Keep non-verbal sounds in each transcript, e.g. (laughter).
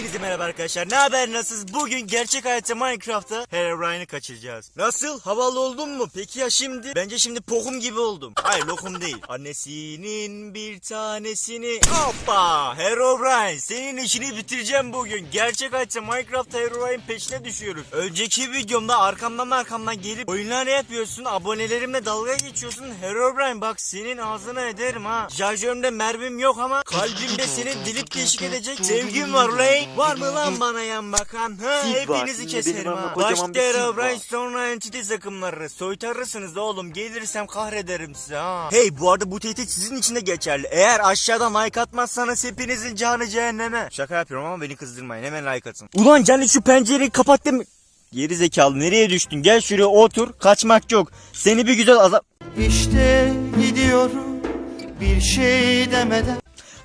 Hepinize merhaba arkadaşlar. Ne haber nasılsınız? Bugün gerçek hayatta Minecraft'ta Herobrine'i kaçıracağız. Nasıl? Havalı oldun mu? Peki ya şimdi? Bence şimdi pokum gibi oldum. Hayır lokum değil. Annesinin bir tanesini... Hoppa! Herobrine senin işini bitireceğim bugün. Gerçek hayatta Minecraft'ta Herobrine peşine düşüyoruz. Önceki videomda arkamdan arkamdan gelip oyunlar yapıyorsun. Abonelerimle dalga geçiyorsun. Herobrine bak senin ağzına ederim ha. Şarjörümde mermim yok ama kalbimde seni dilip deşik edecek sevgim var ulan. Var mı lan bana yan bakan? Ha, Sid var. hepinizi Benim keserim yanımda ha. kocaman bir Başta sid var. sonra entity takımları. Soytarırsınız da oğlum. Gelirsem kahrederim size ha. Hey bu arada bu tehdit sizin için de geçerli. Eğer aşağıdan like atmazsanız hepinizin canı cehenneme. Şaka yapıyorum ama beni kızdırmayın. Hemen like atın. Ulan Cani şu pencereyi kapat demi... Geri zekalı nereye düştün? Gel şuraya otur. Kaçmak yok. Seni bir güzel azap... İşte gidiyorum bir şey demeden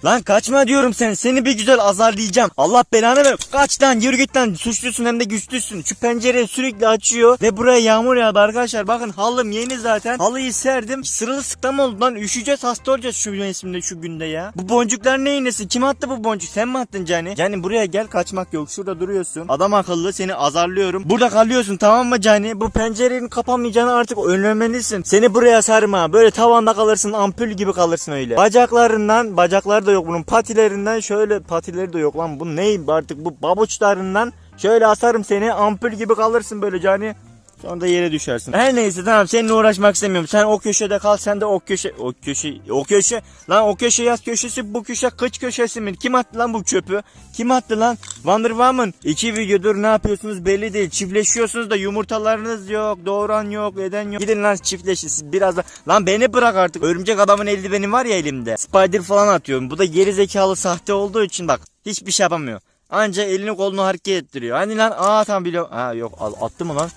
Lan kaçma diyorum sen. Seni bir güzel azarlayacağım. Allah belanı ver. Kaç lan yürü git lan. Suçlusun hem de güçlüsün. Şu pencereyi sürekli açıyor. Ve buraya yağmur yağdı arkadaşlar. Bakın halım yeni zaten. Halıyı serdim. Sırılsıklam oldu lan. Üşüyeceğiz hasta olacağız şu mevsimde şu günde ya. Bu boncuklar ne iğnesi? Kim attı bu boncuk? Sen mi attın Cani? Cani buraya gel kaçmak yok. Şurada duruyorsun. Adam akıllı seni azarlıyorum. Burada kalıyorsun tamam mı Cani? Bu pencerenin kapanmayacağını artık önlemelisin. Seni buraya sarma. Böyle tavanda kalırsın. Ampul gibi kalırsın öyle. Bacaklarından bacaklar da yok bunun. Patilerinden şöyle patileri de yok lan. Bu ne artık bu babuçlarından şöyle asarım seni. Ampul gibi kalırsın böyle Cani. Sonra da yere düşersin. Her neyse tamam seninle uğraşmak istemiyorum. Sen o köşede kal sen de o köşe o köşe o köşe lan o köşe yaz köşesi bu köşe kıç köşesi mi? Kim attı lan bu çöpü? Kim attı lan? Wonder Woman. İki videodur ne yapıyorsunuz belli değil. Çiftleşiyorsunuz da yumurtalarınız yok. Doğuran yok. Eden yok. Gidin lan çiftleşin siz biraz da. Lan beni bırak artık. Örümcek adamın eldiveni var ya elimde. Spider falan atıyorum. Bu da geri zekalı sahte olduğu için bak. Hiçbir şey yapamıyor. Anca elini kolunu hareket ettiriyor. Hani lan aa tamam biliyorum. Ha yok attı mı lan?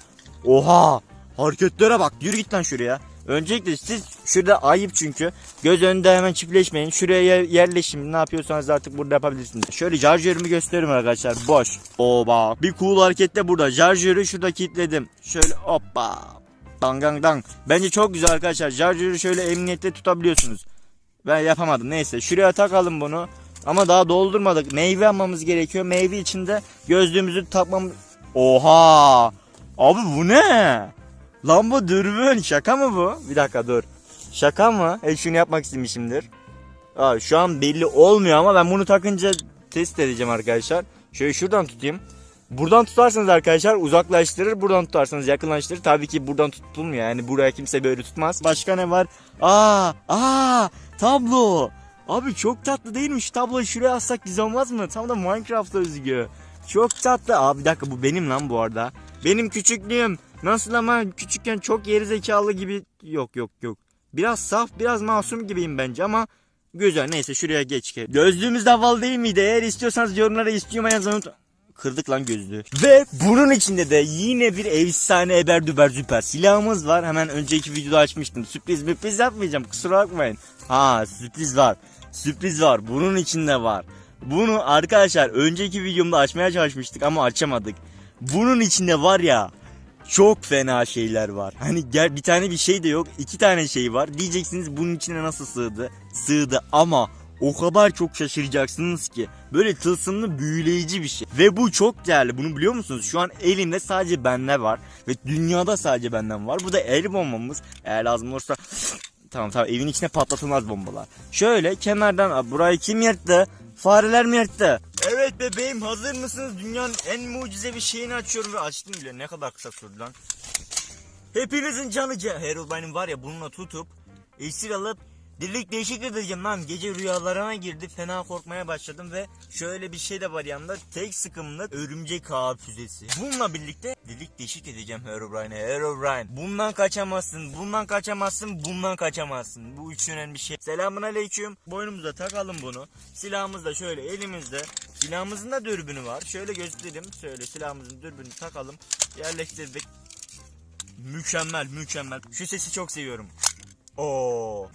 Oha! Hareketlere bak. Yürü git lan şuraya. Öncelikle siz şurada ayıp çünkü. Göz önünde hemen çiftleşmeyin. Şuraya yer- yerleşin. Ne yapıyorsanız artık burada yapabilirsiniz. Şöyle şarjörümü gösteririm arkadaşlar. Boş. Oba. Bir cool hareketle burada. Şarjörü şurada kilitledim. Şöyle hoppa. Dang dang dang. Bence çok güzel arkadaşlar. Şarjörü şöyle emniyette tutabiliyorsunuz. Ben yapamadım. Neyse şuraya takalım bunu. Ama daha doldurmadık. Meyve almamız gerekiyor. Meyve içinde gözlüğümüzü takmamız... Oha! Abi bu ne? Lan bu dürbün şaka mı bu? Bir dakika dur. Şaka mı? E şunu yapmak istemişimdir. Aa, şu an belli olmuyor ama ben bunu takınca test edeceğim arkadaşlar. Şöyle şuradan tutayım. Buradan tutarsanız arkadaşlar uzaklaştırır. Buradan tutarsanız yakınlaştırır. Tabii ki buradan tutulmuyor. Yani buraya kimse böyle tutmaz. Başka ne var? Aa, aa, tablo. Abi çok tatlı değil mi? Şu tabloyu şuraya assak güzel olmaz mı? Tam da Minecraft'a özgü. Çok tatlı. Aa bir dakika bu benim lan bu arada. Benim küçüklüğüm. Nasıl ama küçükken çok gerizekalı gibi. Yok yok yok. Biraz saf biraz masum gibiyim bence ama güzel neyse şuraya geç. Gözlüğümüz de havalı değil miydi? Eğer istiyorsanız yorumlara istiyorum yazın. unut- Kırdık lan gözlüğü. Ve bunun içinde de yine bir efsane eber düber süper silahımız var. Hemen önceki videoda açmıştım. Sürpriz müpriz yapmayacağım kusura bakmayın. Ha sürpriz var. Sürpriz var. Bunun içinde var. Bunu arkadaşlar önceki videomda açmaya çalışmıştık ama açamadık. Bunun içinde var ya çok fena şeyler var. Hani gel bir tane bir şey de yok. iki tane şey var. Diyeceksiniz bunun içine nasıl sığdı? Sığdı ama o kadar çok şaşıracaksınız ki. Böyle tılsımlı büyüleyici bir şey. Ve bu çok değerli. Bunu biliyor musunuz? Şu an elimde sadece bende var. Ve dünyada sadece benden var. Bu da el bombamız. Eğer lazım olursa... (sniffs) tamam tamam evin içine patlatılmaz bombalar. Şöyle kenardan... Burayı kim yırttı? Fareler mi yırttı? Evet bebeğim hazır mısınız? Dünyanın en mucizevi şeyini açıyorum ve açtım bile. Ne kadar kısa sürdü lan. Hepinizin canı Herobrine'in var ya bununla tutup esir alıp Dirlik değişik edeceğim lan. Gece rüyalarına girdi. Fena korkmaya başladım ve şöyle bir şey de var yanında. Tek sıkımlık örümcek ağı füzesi. Bununla birlikte dirlik değişik edeceğim Herobrine'e. Herobrine. Bundan kaçamazsın. Bundan kaçamazsın. Bundan kaçamazsın. Bu üç önemli şey. Selamun aleyküm. Boynumuza takalım bunu. Silahımız da şöyle elimizde. Silahımızın da dürbünü var. Şöyle göstereyim. Şöyle silahımızın dürbünü takalım. Yerleştirdik. Mükemmel mükemmel. Şu sesi çok seviyorum. Oo.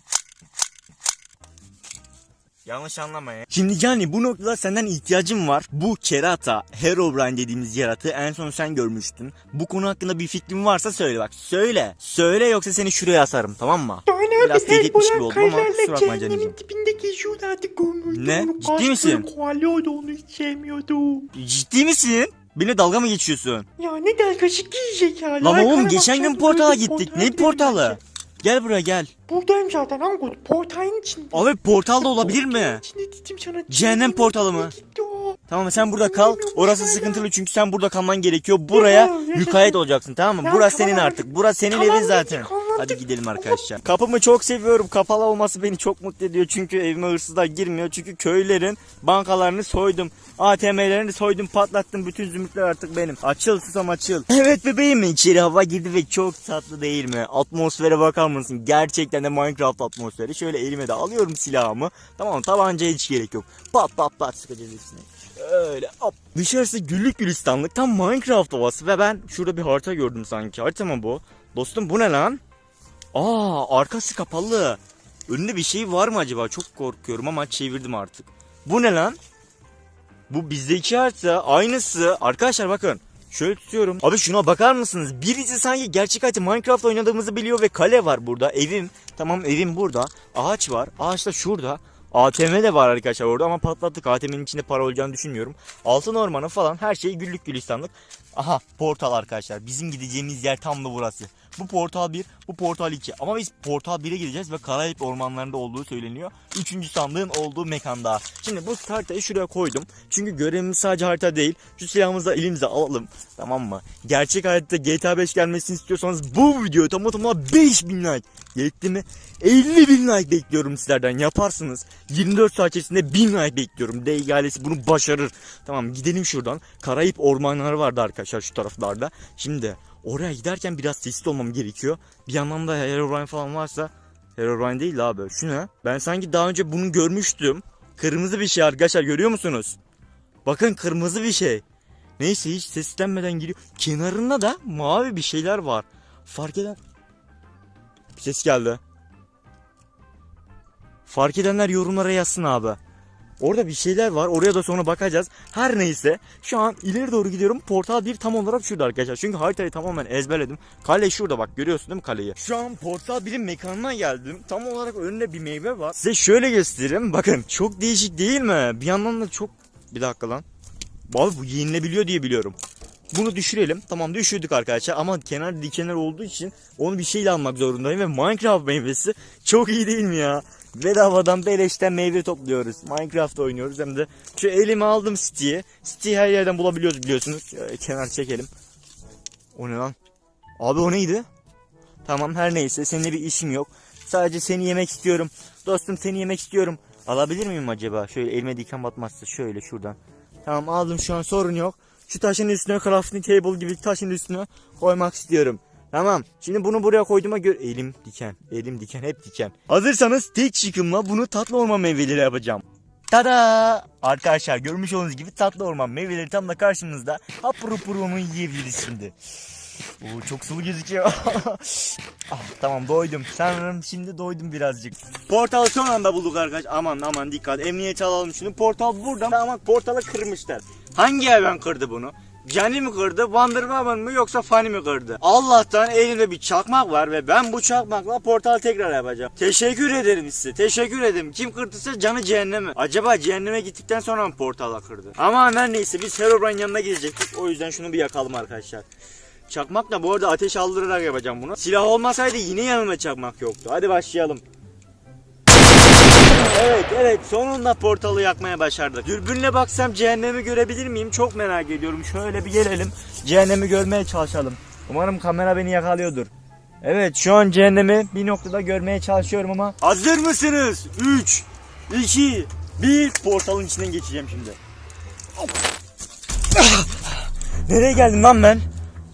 Yanlış anlama ya. Şimdi yani bu noktada senden ihtiyacım var. Bu kerata, Herobrine dediğimiz yaratığı en son sen görmüştün. Bu konu hakkında bir fikrin varsa söyle bak. Söyle. Söyle yoksa seni şuraya asarım tamam mı? Yani Biraz abi tehdit etmiş gibi oldum ama kusura bakma cehennemin Canicim. dibinde geziyorlardı görmürdüm. Ne? Onu Ciddi misin? kovalıyordu onu hiç sevmiyordum. Ciddi misin? Beni dalga mı geçiyorsun? Ya ne dalgası gerizekalı. Lan oğlum geçen gün portala gittik. Ne portalı? Gel buraya gel. Buradayım zaten Angut. Portalın içinde. Abi portalda olabilir mi? İçinde dedim sana. Cehennem portalı mı? Gitti o. Tamam sen burada kal. Orası sıkıntılı çünkü sen burada kalman gerekiyor. Buraya ya. olacaksın tamam mı? Ya, Burası tamam senin abi. artık. Burası senin Tamam evin zaten. anladık. Hadi gidelim arkadaşlar. (laughs) Kapımı çok seviyorum. Kapalı olması beni çok mutlu ediyor. Çünkü evime hırsızlar girmiyor. Çünkü köylerin bankalarını soydum. ATM'lerini soydum patlattım. Bütün zümrütler artık benim. Açıl susam açıl. (laughs) Evet bebeğim içeri hava girdi ve çok tatlı değil mi? Atmosfere bakar mısın? Gerçekten de Minecraft atmosferi. Şöyle elime de alıyorum silahımı. Tamam tabancaya hiç gerek yok. Pat pat pat sıkacağız hepsini. Öyle hop. Dışarısı güllük gülistanlık tam Minecraft havası ve ben şurada bir harita gördüm sanki. Harita mı bu? Dostum bu ne lan? Aa arkası kapalı. Önünde bir şey var mı acaba? Çok korkuyorum ama çevirdim artık. Bu ne lan? Bu bizdeki harita aynısı. Arkadaşlar bakın. Şöyle tutuyorum. Abi şuna bakar mısınız? Birisi sanki gerçek hayatı Minecraft oynadığımızı biliyor ve kale var burada. Evim. Tamam evim burada. Ağaç var. Ağaç da şurada. ATM de var arkadaşlar orada ama patlattık. ATM'nin içinde para olacağını düşünmüyorum. Altın ormanı falan her şey güllük gülistanlık. Aha portal arkadaşlar. Bizim gideceğimiz yer tam da burası. Bu portal 1, bu portal 2. Ama biz portal 1'e gideceğiz ve Karayip ormanlarında olduğu söyleniyor. Üçüncü sandığın olduğu mekanda. Şimdi bu haritayı şuraya koydum. Çünkü görevimiz sadece harita değil. Şu silahımızı da elimize alalım. Tamam mı? Gerçek hayatta GTA 5 gelmesini istiyorsanız bu videoya tam tamına 5000 like. Yetti mi? 50 bin like bekliyorum sizlerden. Yaparsınız. 24 saat içerisinde 1000 like bekliyorum. DG ailesi bunu başarır. Tamam gidelim şuradan. Karayip ormanları vardı arkadaşlar şu taraflarda. Şimdi oraya giderken biraz sesli olmam gerekiyor. Bir yandan da Herobrine falan varsa Herobrine değil abi. Şu ne? Ben sanki daha önce bunu görmüştüm. Kırmızı bir şey arkadaşlar görüyor musunuz? Bakın kırmızı bir şey. Neyse hiç seslenmeden giriyor. Kenarında da mavi bir şeyler var. Fark eden... Bir ses geldi. Fark edenler yorumlara yazsın abi. Orada bir şeyler var. Oraya da sonra bakacağız. Her neyse. Şu an ileri doğru gidiyorum. Portal 1 tam olarak şurada arkadaşlar. Çünkü haritayı tamamen ezberledim. Kale şurada bak. Görüyorsun değil mi kaleyi? Şu an Portal 1'in mekanına geldim. Tam olarak önünde bir meyve var. Size şöyle göstereyim. Bakın çok değişik değil mi? Bir yandan da çok... Bir dakika lan. Abi bu yenilebiliyor diye biliyorum. Bunu düşürelim. Tamam düşürdük arkadaşlar ama kenar dikenler olduğu için onu bir şeyle almak zorundayım ve Minecraft meyvesi çok iyi değil mi ya? Bedavadan beleşten meyve topluyoruz. Minecraft oynuyoruz hem de şu elime aldım City'yi. City'yi her yerden bulabiliyoruz biliyorsunuz. Şöyle kenar çekelim. O ne lan? Abi o neydi? Tamam her neyse seninle bir işim yok. Sadece seni yemek istiyorum. Dostum seni yemek istiyorum. Alabilir miyim acaba? Şöyle elime diken batmazsa şöyle şuradan. Tamam aldım şu an sorun yok. Şu taşın üstüne crafting table gibi taşın üstüne koymak istiyorum. Tamam. Şimdi bunu buraya koyduğuma göre elim diken. Elim diken hep diken. Hazırsanız tek çıkımla bunu tatlı orman meyveleri yapacağım. Tada! Arkadaşlar görmüş olduğunuz gibi tatlı orman meyveleri tam da karşımızda. Hapur hapur onu yiyebiliriz şimdi. Oo, çok sulu gözüküyor. (laughs) ah, tamam doydum. Sanırım şimdi doydum birazcık. Portalı son anda bulduk arkadaş. Aman aman dikkat. Emniyete alalım şunu. Portal burada ama portalı kırmışlar. Hangi hayvan kırdı bunu? Cani mi kırdı, Wonder mı yoksa Fanny mi kırdı? Allah'tan elimde bir çakmak var ve ben bu çakmakla portal tekrar yapacağım. Teşekkür ederim size. Teşekkür ederim. Kim kırdıysa canı cehenneme. Acaba cehenneme gittikten sonra mı portala kırdı? Ama her neyse biz Herobrine yanına gidecektik. O yüzden şunu bir yakalım arkadaşlar. Çakmakla bu arada ateş aldırarak yapacağım bunu. Silah olmasaydı yine yanımda çakmak yoktu. Hadi başlayalım. Evet evet sonunda portalı yakmaya başardık. Dürbünle baksam cehennemi görebilir miyim? Çok merak ediyorum. Şöyle bir gelelim. Cehennemi görmeye çalışalım. Umarım kamera beni yakalıyordur. Evet şu an cehennemi bir noktada görmeye çalışıyorum ama. Hazır mısınız? 3, 2, 1 portalın içinden geçeceğim şimdi. Nereye geldim lan ben?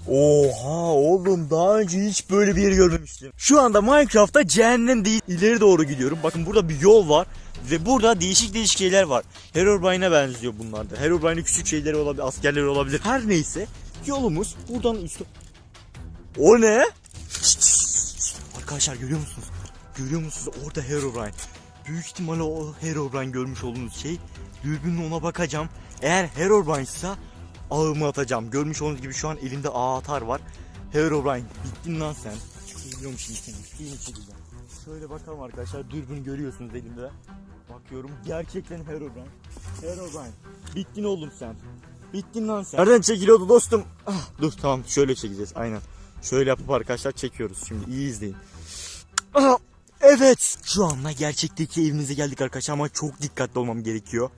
Oha oğlum daha önce hiç böyle bir yer görmemiştim. Şu anda Minecraft'ta cehennem değil ileri doğru gidiyorum. Bakın burada bir yol var ve burada değişik değişik şeyler var. Herobrine'e benziyor bunlar da. Herobrine'in küçük şeyleri olabilir, askerleri olabilir. Her neyse yolumuz buradan üstü. O ne? Arkadaşlar görüyor musunuz? Görüyor musunuz? Orada Herobrine. büyük ihtimalle o Herobrine görmüş olduğunuz şey. Dürbünle ona bakacağım. Eğer Herobrine ise ağımı atacağım. Görmüş olduğunuz gibi şu an elimde ağ atar var. Herobrine bittin lan sen. Geliyorum şimdi seni. İyi şekilde. Şöyle bakalım arkadaşlar. Dürbünü görüyorsunuz elimde. Bakıyorum. Gerçekten Herobrine. Herobrine. Bittin oğlum sen. Bittin lan sen. Nereden çekiliyordu dostum? Ah, dur tamam şöyle çekeceğiz aynen. Şöyle yapıp arkadaşlar çekiyoruz. Şimdi iyi izleyin. Ah, evet. Şu anda gerçekteki evimize geldik arkadaşlar ama çok dikkatli olmam gerekiyor.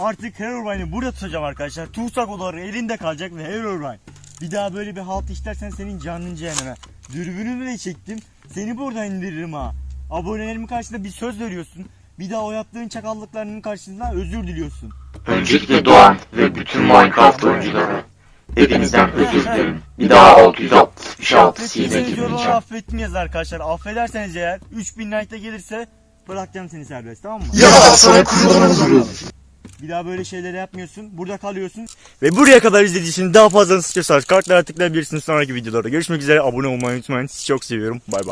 Artık Herobrine'i burada tutacağım arkadaşlar. Tutsak odaları elinde kalacak ve Herobrine. Bir daha böyle bir halt işlersen senin canın cehenneme. Dürbünümü de çektim. Seni buradan indiririm ha. Abonelerimin karşısında bir söz veriyorsun. Bir daha o yaptığın çakallıklarının karşısında özür diliyorsun. Öncelikle Doğan ve bütün Minecraft oyuncuları hepinizden özür dilerim. Bir daha 666 sile Affettiyseniz yorumlara girmeyeceğim. affettim yaz arkadaşlar. Affederseniz eğer 3000 like'da gelirse bırakacağım seni serbest tamam mı? Ya sana kurban olurum. Bir daha böyle şeyleri yapmıyorsun. Burada kalıyorsun. Ve buraya kadar izlediğiniz için daha fazlasını istiyorsanız kartlara tıklayabilirsiniz sonraki videolarda. Görüşmek üzere. Abone olmayı unutmayın. Sizi çok seviyorum. Bay bay.